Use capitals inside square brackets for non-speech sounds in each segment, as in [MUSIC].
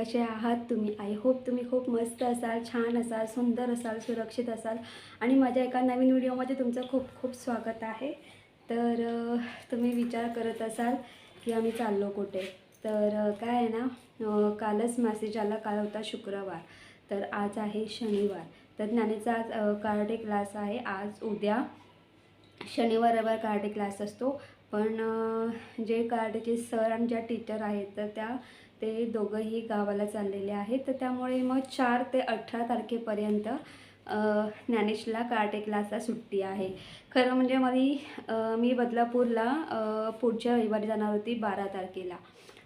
कसे आहात तुम्ही? आय होप तुम्ही खूप मस्त असाल छान असाल सुंदर असाल सुरक्षित असाल. आणि माझ्या एका नवीन व्हिडिओमध्ये तुमचं खूप खूप स्वागत आहे. तर तुम्ही विचार करत असाल की आम्ही चाललो कुठे? तर काय आहे ना कालच मेसेज आला काल होता शुक्रवार. तर आज आहे शनिवार. तर ज्ञानेचा आज अ, कराटे क्लास आहे. आज उद्या शनिवार रविवार कराटे क्लास असतो. पण जे कराटेचे सर आणि ज्या टीचर आहेत तर त्या ते दोघंही गावाला चाललेले आहेत. तर त्यामुळे मग चार ते अठरा तारखेपर्यंत ज्ञानेशला कराटे क्लासला सुट्टी आहे. खरं म्हणजे मी मी बदलापूरला पुढच्या रविवारी जाणार होती बारा तारखेला.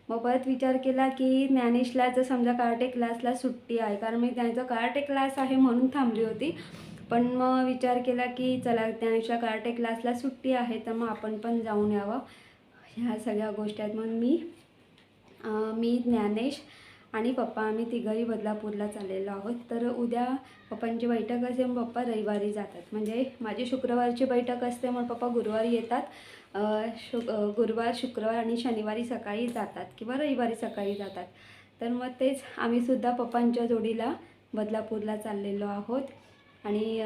मग परत विचार केला की ज्ञानेशला जर समजा कराटे क्लासला सुट्टी आहे कारण मी त्यांचा कराटे क्लास आहे म्हणून थांबली होती. पण मग विचार केला की चला ज्ञानेशला कराटे क्लासला सुट्टी आहे तर मग आपण पण जाऊन यावं. ह्या सगळ्या गोष्टी आहेत म्हणून मी मी ज्ञानेश आणि पप्पा आम्ही तिघंही बदलापूरला चाललेलो आहोत. तर उद्या पप्पांची बैठक असते मग पप्पा रविवारी जातात. म्हणजे माझी शुक्रवारची बैठक असते मग पप्पा गुरुवारी येतात. शु गुरुवार शुक्रवार आणि शनिवारी सकाळी जातात किंवा रविवारी सकाळी जातात. तर मग तेच आम्हीसुद्धा पप्पांच्या जोडीला बदलापूरला चाललेलो आहोत. आणि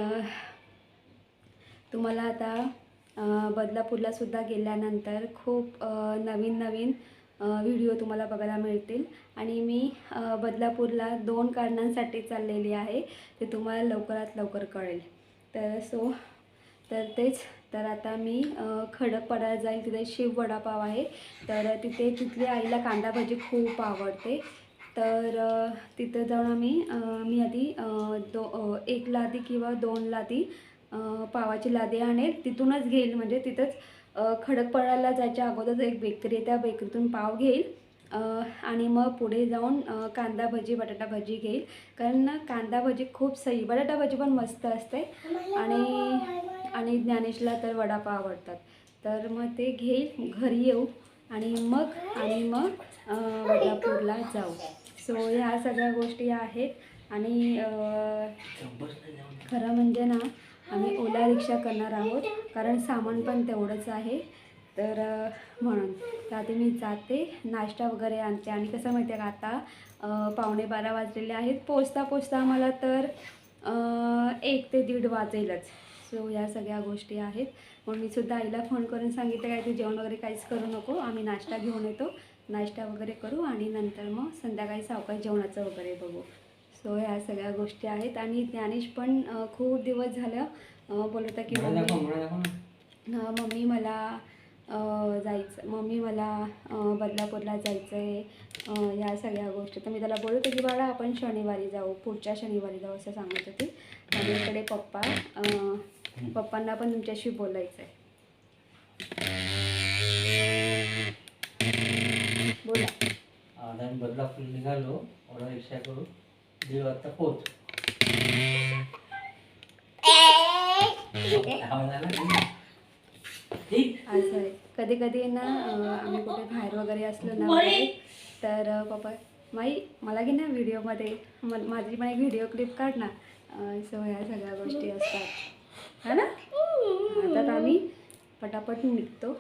तुम्हाला आता बदलापूरलासुद्धा बदलापूरला सुद्धा गेल्यानंतर खूप नवीन नवीन व्हिडिओ तुम्हाला बघायला मिळतील. आणि मी बदलापूरला दोन कारणांसाठी चाललेली आहे ते तुम्हाला लवकरात लवकर कळेल. तर सो तर तेच. तर आता मी अं, खडकपाड्याला जाईल. तिथे शिव वडापाव आहे. तर तिथे तिथली आईला कांदा भाजी खूप आवडते. तर तिथं जाऊन आम्ही मी आधी दो एक लादी किंवा दोन लादी पावाची लादी आणेल. तिथूनच घेईल. म्हणजे तिथंच अ, जायच्या अगोदर एक बेकरी आहे त्या बेकरीतून पाव घेईल. आणि मग पुढे जाऊन कांदा भजी बटाटा भजी घेईल. कारण कांदा भजी खूप सही बटाटा भजी पण मस्त असते. आणि आणि ज्ञानेशला तर वडापाव आवडतात. तर मग ते घेईल घरी येऊ. आणि मग आणि मग वडापूरला जाऊ. सो ह्या सगळ्या गोष्टी आहेत. आणि खरं म्हणजे ना आम्ही ओला रिक्षा करणार आहोत कारण सामान पण तेवढंच आहे. तर म्हणून. तर आधी मी जाते नाश्ता वगैरे आणते. आणि कसं माहिती आहे का आता पावणे बारा वाजलेले आहेत. पोचता पोचता आम्हाला तर एक ते दीड वाजेलच. सो या सगळ्या गोष्टी आहेत. मग मी सुद्धा आईला फोन करून सांगितलं काय ते जेवण वगैरे काहीच करू नको. आम्ही नाश्ता घेऊन येतो. नाश्ता वगैरे करू आणि नंतर मग संध्याकाळी सावकाश जेवणाचं वगैरे बघू. सो ह्या सगळ्या गोष्टी आहेत. आणि ज्ञानेश पण खूप दिवस झालं होता की मम्मी मम्मी मला जायचं मम्मी मला बदलापूरला जायचं आहे ह्या सगळ्या गोष्टी. तर मी त्याला बोलत होते की बाळा आपण शनिवारी जाऊ पुढच्या शनिवारी जाऊ असं सांगत होते. आणि इकडे पप्पा पप्पांना पण तुमच्याशी बोलायचं आहे बोला बदलापूर निघालो ओला रिक्षा करून. आला की? ठीक. असं आहे कधी कधी ना आम्ही कुठे बाहेर वगैरे असलो ना तर पप्पा माई मला की ना व्हिडिओमध्ये. म- माझी पण एक व्हिडिओ क्लिप काढ ना. सो ह्या सगळ्या गोष्टी असतात. हा ना? आता आम्ही पटापट निघतो.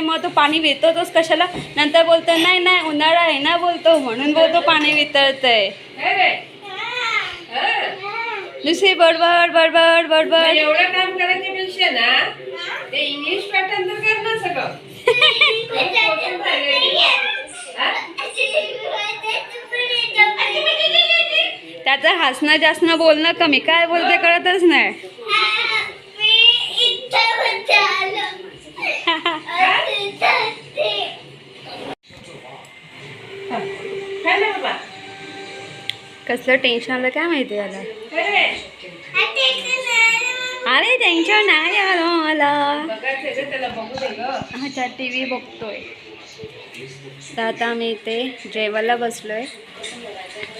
आहे मग तो पाणी वेतोच कशाला? नंतर बोलतो नाही नाही उन्हाळा आहे ना बोलतो. म्हणून बोलतो पाणी वितळतय. दुसरी बडबड बडबड बडबड. त्याच त्याचं हसणं जास्त बोलणं कमी. काय बोलते कळतच नाही. [LAUGHS] कसलं टेन्शन आलं काय माहिती याला अरे टेन्शन नाही आलं मला. अच्छा टी व्ही बघतोय. तर आता मी इथे जेवायला बसलोय.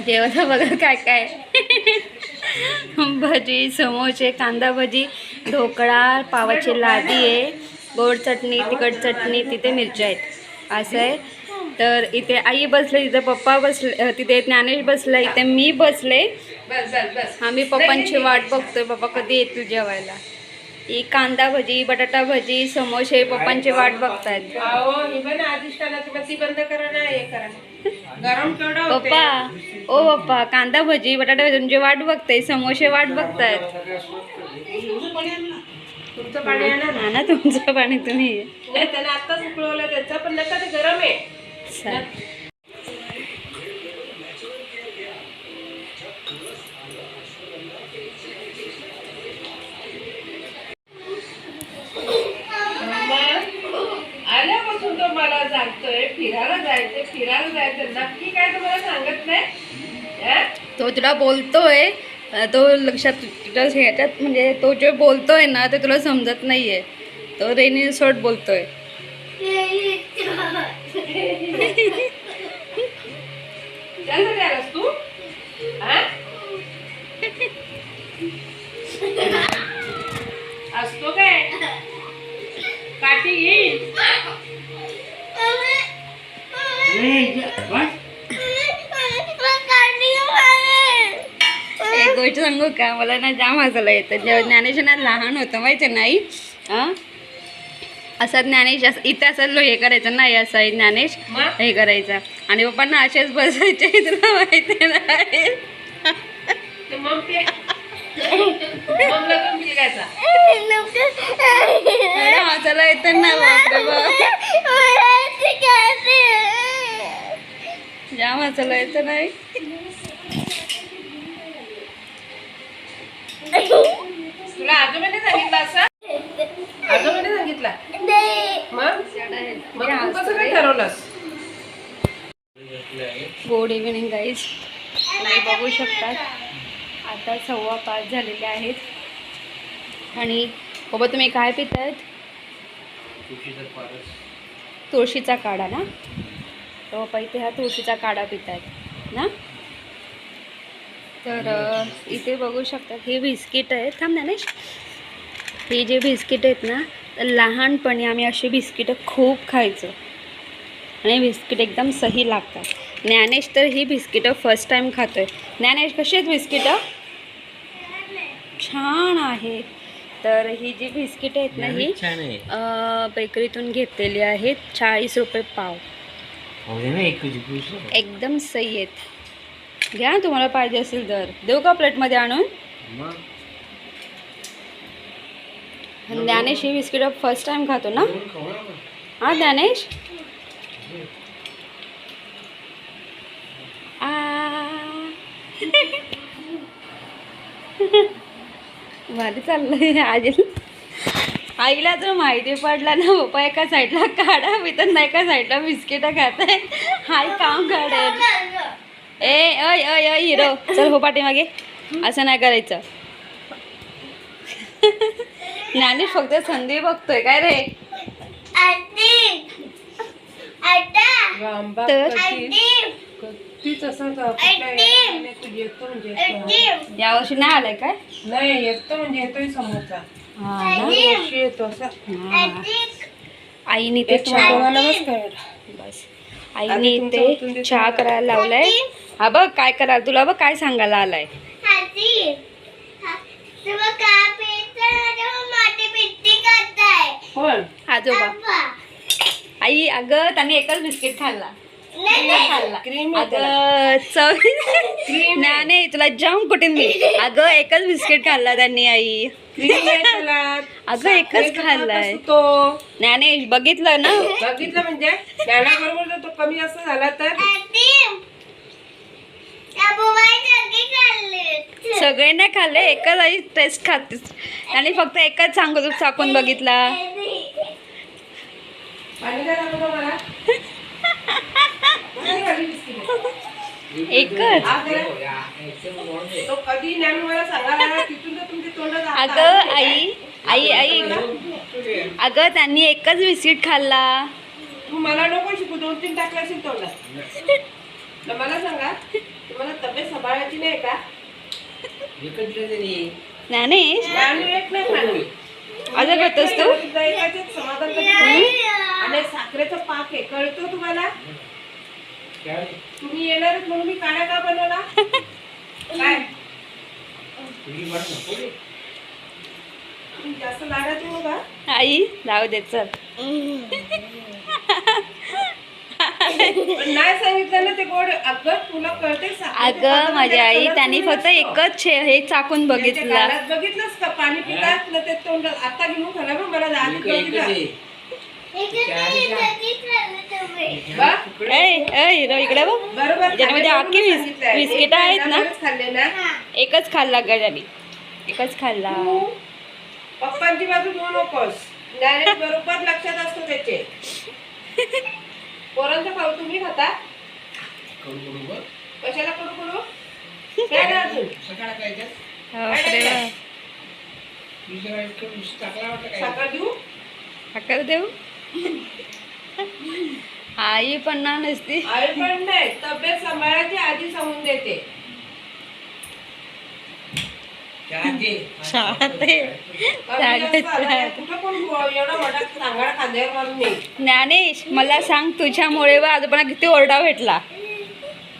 जेवायला बघा काय काय. भजी समोसे कांदा भजी ढोकळा पावाची लादी आहे. गोड चटणी तिखट चटणी तिथे मिरच्या आहेत. असं आहे. तर इथे आई बसले तिथे पप्पा बसले तिथे ज्ञानेश बसला इथे मी बसले. बस बस बस. आम्ही पप्पांची वाट बघतोय पप्पा कधी येतील जेवायला. ही कांदा भजी बटाटा भजी समोसे पप्पांची वाट बघतायत. पप्पा ओ पप्पा कांदा भजी बटाटा भजी तुमची वाट बघताय समोसे वाट बघतायत. तुमचं पाणी आणा ना. ना तुमचं पाणी तुम्ही. नाही त्याने आत्ताच उकळवलं त्याचं पण नका ते गरम आहे. मग आल्यापासून तो मला सांगतोय फिरायला जायचं फिरायला जायचं नक्की काय तुम्हाला सांगत नाही? तो तुला बोलतोय तो लक्षात तुझ्या ह्याच्यात म्हणजे तो जे बोलतोय ना ते तुला समजत नाहीये. तो रेनी सोट बोलतोय. त्यासाठी आलास [LAUGHS] तू? गोष्ट सांगू का? मला ना जाम हसायला येतं. जेव्हा ज्ञानेश ना लहान होतं माहिती नाही? हां? असा ज्ञानेश असं इथे असं लो- हे करायचं नाही असं ज्ञानेश. हे करायचं. आणि पप्पांना असेच बसायचे. तुला माहिती नाही हसायला येतं ना जाम हसायला येतं नाही? तुला आजोबाने सांगितलं असं? आजोबाने सांगितलं? मग? मग तू कसं काय ठरवलंस? गुड इव्हिनिंग गाईज तुम्ही बघू शकतात. आता सव्वा पाच झालेले आहेत. आणि बाबा तुम्ही काय पित आहेत तुळशीचा काढा ना? बाबा इथे हा तुळशीचा काढा पित आहेत ना? तर इथे बघू शकतात हे बिस्किट आहेत. थांब ज्ञानेश हे जे बिस्किट आहेत ना तर लहानपणी आम्ही अशी बिस्किटं खूप खायचो. आणि बिस्किट एकदम सही लागतात. ज्ञानेश तर ही बिस्किटं फर्स्ट टाईम खातोय. ज्ञानेश कशी आहेत बिस्किटं? छान आहे तर ही जी बिस्किट आहेत ना ही आहे. बेकरीतून घेतलेली आहेत. चाळीस रुपये पाव. एकदम सही आहेत. घ्या तुम्हाला पाहिजे असेल तर. देऊ का प्लेटमध्ये आणून? ज्ञानेश ही बिस्किट फर्स्ट टाइम खातो ना. हा ज्ञानेश? आ. भारी चाललंय आज आईला तर माहिती पडला ना पप्पा एका साईडला काढा मी तर नाही एका साईडला बिस्किट खात. आहे हाय काम काढेल ए अय अय अय हिरो. चल हो पाठीमागे. असं नाही करायचं. ज्ञानेश फक्त संधी बघतोय. काय रे? म्हणजे येतो. यावर्षी नाही आलाय काय? नाही येतो म्हणजे येतोय समोरचा. हा ना? दरवर्षी येतो असा. हा. आईने ते चहा बस. आईने ते चहा. करायला लावलाय. हा बघ काय करायला तुला बघ काय सांगायला आलाय. कोण आजोबा आई अगं त्यांनी एकच बिस्किट खाल्ला. खाल्ला. क्रीम अगं चव. नाही नाही तुला जाम कुठून मी अगं एकच बिस्किट खाल्ला त्यांनी आई. अगं एकच खाल्लाय. तो. ज्ञानेश बघितलं ना. बघितलं म्हणजे? तो कमी जास्त झाला तर? सगळे नाही खाल्ले एकच आई टेस्ट खातेस आणि फक्त एकच सांगू चाकून बघितला? एकच. तो अगं ते आई आई आई? अगं त्यांनी एकच बिस्किट खाल्ला तू मला नको शिकू दोन तीन टाकले असेल तोंडात मला सांगा तुम्हाला तब्येत सांभाळायची नाही का? ज्ञानेश नाही. खाणार. असं करतोस तू? समाधान. आणि साखरेचा पाक आहे कळतो तुम्हाला? तुम्ही येणारच म्हणून मी काढा का बनवला? काय? तुम्ही जास्त का? आई जाऊ दे चल. नाही सांगितलं ना ते गोड. अगं तुला कळते अगं पाकामध्ये माझी आई त्यांनी फक्त. एकच छे हे चाकून बघितला. गालात बघितलंस का? पाणी पितात ना ते तोंडात आता घेऊन खाला बघ मला आधी इकडे बघ. बरोबर सांगितलंय. बिस्किटं आहेत ना? खाल्ले ना? एकच खाल्ला गजाली एकच खाल्ला. पप्पांची बाजू घेऊ नकोस. डायरेक्ट बरोबर लक्षात असतो त्याचे. [LAUGHS] पोरांचं खाऊ तुम्ही खाता. कशाला करू करू? देऊ? साखर देऊ? [LAUGHS] आई पण ना नसती. आई पण नाही. तब्येत सांभाळायची आधी सांगून देते शाळते कमी जास्त आला, कुठं कोण एवढा मोठा सांगाडा खांद्यावर मारून नाही ज्ञानेश मला सांग तुझ्यामुळे व आजोबांना किती ओरडा भेटला.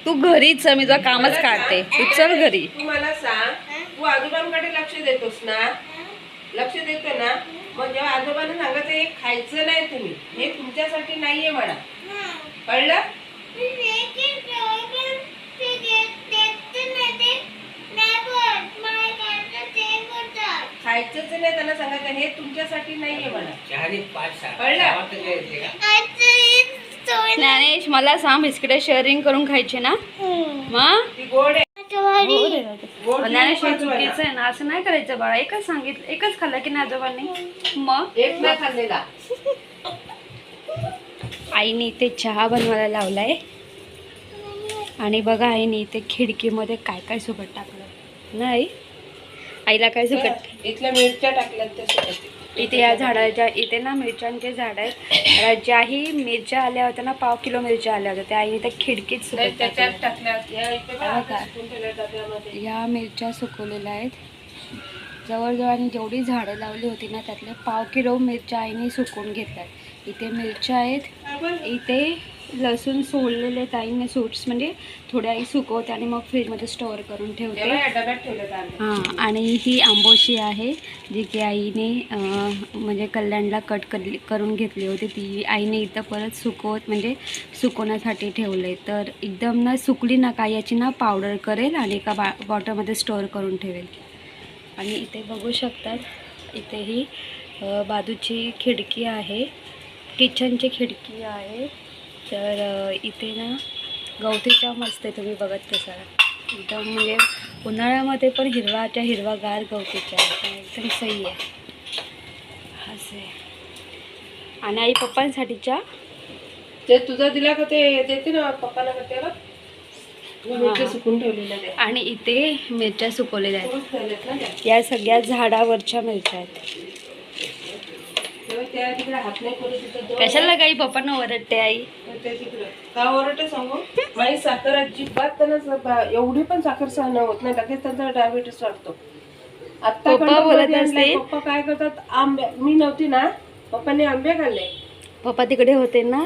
तू घरीच चल, मी तुझं कामच काढते. तू चल घरी. तू मला सांग. तू आजोबांकडे लक्ष देतोस ना? लक्ष देतो ना? मग जेव्हा आजोबांना सांगत हे खायचं नाही तुम्ही. हे तुमच्यासाठी नाहीये म्हणा. कळलं? हे तुमच्यासाठी नाहीये म्हणा. ज्ञानेश मला सांग बिस्किट शेअरिंग करून खायचे ना? मग? ती गोड आहे. गोड ज्ञानेश चुकीचं आहे ना? असं नाही करायचं बाळा. एकच सांगितलं एकच खाल्ला की नाही आजोबांनी? मग? एक नाही खाल्लेला. आईने इथे चहा बनवायला लावलाय. आणि बघा आईने इथे खिडकीमध्ये काय काय सुकट टाकलं. नाही? आईला काय सुकट इथल्या मिरच्या टाकल्यात त्या सुकट. इथे या झाडाच्या इथे ना मिरच्यांचे झाड आहेत. ज्याही मिरच्या आल्या होत्या ना पाव किलो मिरच्या आल्या होत्या. त्या आईने त्या खिडकीत हा. या मिरच्या सुकवलेल्या आहेत. जवळजवळ आणि जेवढी झाडं लावली होती ना त्यातले पाव किलो मिरच्या आईने सुकवून घेतल्यात. इथे मिरच्या आहेत. इथे लसूण सोललेले ताईने सूट्स म्हणजे थोड्या आई सुकवते आणि मग फ्रीजमध्ये स्टोअर करून ठेवते. हां आणि ही आंबोशी आहे जी की आईने म्हणजे कल्याणला कट करली करून घेतली होती. ती आईने इथं परत सुकवत म्हणजे सुकवण्यासाठी ठेवलं तर एकदम ना सुकली ना काय याची ना पावडर करेल आणि एका बा बॉटलमध्ये स्टोअर करून ठेवेल. आणि इथे बघू शकतात इथे ही बाजूची खिडकी आहे. किचनची खिडकी आहे. तर इथे ना गवतीच्या मस्त आहे तुम्ही बघत कसा एकदम म्हणजे उन्हाळ्यामध्ये पण हिरवाच्या हिरवागार गवतीच्या आहे एकदम सही आहे. असं. आणि आई पप्पांसाठीच्या? ते तुझा दिला का ते देते ना पप्पाला करते बघ तू मिरच्या सुकून ठेवलेल्या. आणि इथे मिरच्या सुकवलेल्या आहेत. या सगळ्या झाडावरच्या मिरच्या आहेत तेव्हा त्या तिकडे हात नाही करू तिथं दोन कशाला काही पप्पांना ओरडते आई? का ओरडते सांगू? माझी साखर अजिबात त्यांना एवढी पण साखर सहन होत नाही. लगेच त्यांचा डायबिटीस वाटतो आता पप्पा बोलत? पप्पा काय करतात? आंबे मी नव्हती ना. पप्पाने आंबे खाल्ले. पप्पा तिकडे होते ना.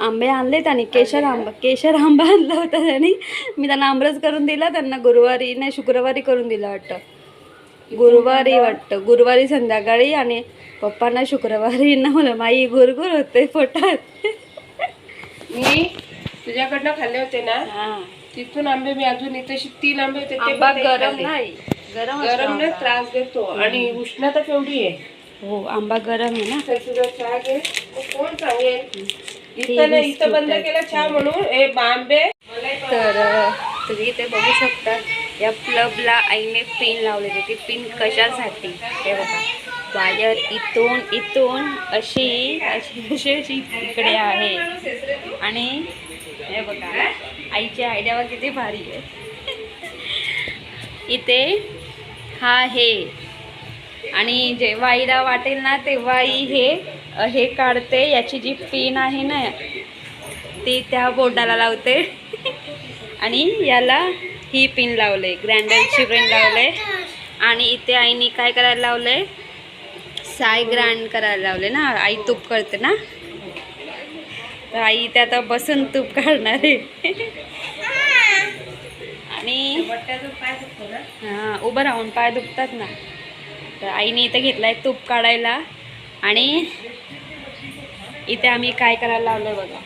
आंबे आणलेत आणि केशर आंबा केशर आंबा आणला होता त्यांनी. मी त्यांना आमरस करून दिला. त्यांना गुरुवारी नाही शुक्रवारी करून दिला वाटतं. गुरुवारी वाटतं. गुरुवारी संध्याकाळी आणि पप्पांना शुक्रवारी ना मला माई गुरगुर होते पोटात. मी तुझ्याकडनं खाल्ले होते ना? हा. तिथून आंबे मी अजून इथे तीन आंबे होते ते पण गरम खाल्ले. नाही. गरम गरम ने. त्रास देतो. आणि उष्णता केवढी आहे. हो आंबा गरम आहे ना. तर तुझा चहा घे. मग कोण सांगेल? इथं इथं बंद केला चहा म्हणून. ए आंबे मला तर अ, तुम्ही इथे बघू शकता. या प्लबला आईने पिन लावलेली ती पिन कशासाठी? हे बघा. वायर इथून इथून अशी अशी अशी अशी इकडे आहे. आणि हे बघा आईची आयडिया किती भारी आहे. इथे हा हे. आणि जेव्हा आईला वाटेल ना तेव्हा आई हे हे काढते. याची जी पिन आहे ना ती त्या बोर्डाला लावते. आणि याला ही पिन लावले ग्रँडरची पिन लावले आणि इथे आईने काय करायला लावले साय ग्राइंड करायला लावले ना? आई तूप करते ना? तर आई इथे आता बसून तूप काढणार आहे. आणि हां उभं राहून पाय दुखतात ना. तर आईने इथे घेतला आहे तूप काढायला. आणि इथे आम्ही काय करायला लावलं बघा.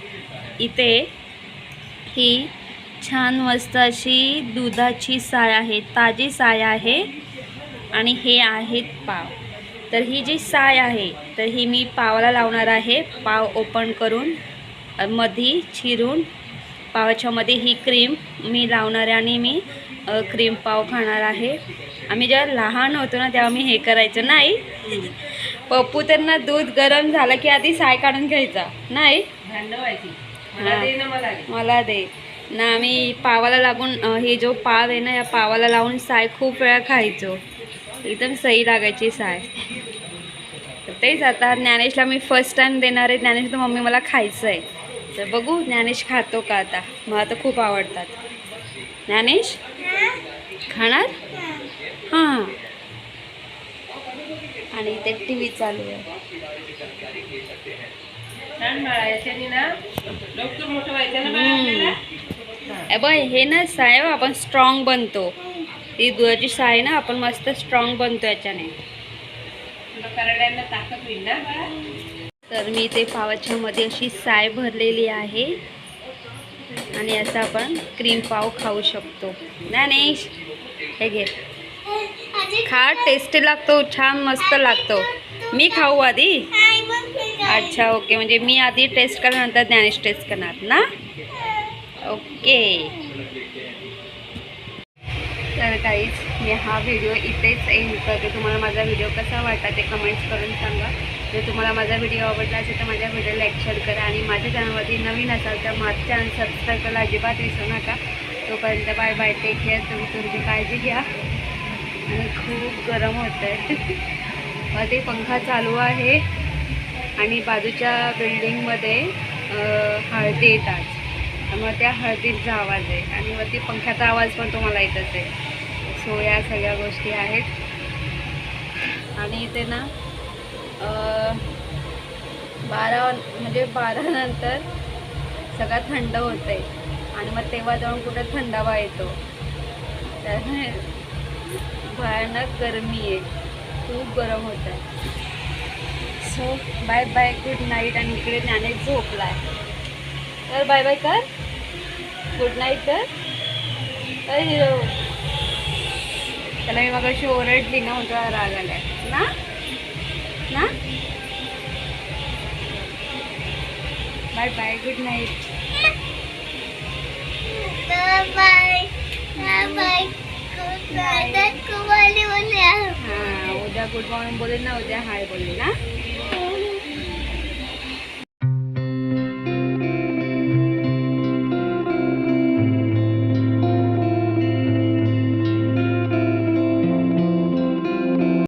इथे ही छान मस्त अशी दुधाची साय आहे ताजी साय आहे आणि हे आहेत पाव. तर ही जी साय आहे तर ही मी पावाला लावणार आहे. पाव ओपन करून मधी चिरून पावाच्या मध्ये ही क्रीम मी लावणार आहे आणि मी क्रीम पाव खाणार आहे. आम्ही जेव्हा लहान होतो ना तेव्हा मी हे करायचं नाही? पप्पू तर ना दूध गरम झालं की आधी साय काढून घ्यायचा नाही? मला. दे. ना ना आम्ही पावाला लागून हे जो पाव आहे ना या पावाला लावून साय खूप वेळा खायचो. एकदम सही लागायची साय. तर तेच आता ज्ञानेशला मी फर्स्ट टाइम देणार आहे. ज्ञानेश तर मम्मी मला खायचं आहे तर बघू ज्ञानेश खातो का आता? मला तर खूप आवडतात. ज्ञानेश? खाणार? हां. आणि इथे टी व्ही चालू आहे. आपल्याला हा. हे ना साय बघ, आपण स्ट्रॉंग बनतो. ही दुधाची साय ना आपण मस्त स्ट्रॉंग बनतो याच्याने. तर मी ते पावाच्या मध्ये अशी साय भरलेली आहे. आणि असं आपण क्रीम पाव खाऊ शकतो. ज्ञानेश हे घे. खा टेस्टी लागतो छान मस्त लागतो. मी खाऊ आधी? अच्छा ओके. म्हणजे मी आधी टेस्ट करणार नंतर ज्ञानेश टेस्ट करणार ना? ओके. तर काहीच मी हा व्हिडिओ इथेच एंड करते. तुम्हाला माझा व्हिडिओ कसा वाटला ते कमेंट्स करून सांगा. जर तुम्हाला माझा व्हिडिओ आवडला असेल तर माझ्या व्हिडिओला लाईक शेअर करा आणि माझ्या चॅनलवरती नवीन असाल तर माझं चॅनल सबस्क्राईब करायला अजिबात विसरू नका. तोपर्यंत बाय बाय टेक केअर तुम्ही तुमची काळजी घ्या. आणि खूप गरम होत आहे ते पंखा चालू आहे आणि बाजूच्या बिल्डिंगमध्ये हळदी येतात. मग त्या हळदीचा आवाज आहे. आणि वरती पंख्याचा आवाज पण तुम्हाला येतच आहे. सो या सगळ्या गोष्टी आहेत. आणि इथे ना बारा म्हणजे बारानंतर सगळं थंड होतं आहे आणि मग तेव्हा जाऊन कुठं थंडावा येतो. त्यामुळे भयानक गरमी आहे. खूप गरम होत आहे so bye bye good night आणि इकडे ज्ञाने झोपला आहे तर बाय बाय कर. गुड नाईट कर. अरे हिरो. त्याला मी मग अशी ओरडली ना म्हणतो राग आलाय. ना? ना? बाय बाय गुड नाईट हां उद्या गुड मॉर्निंग बोलेल ना उद्या. हाय बोलली ना.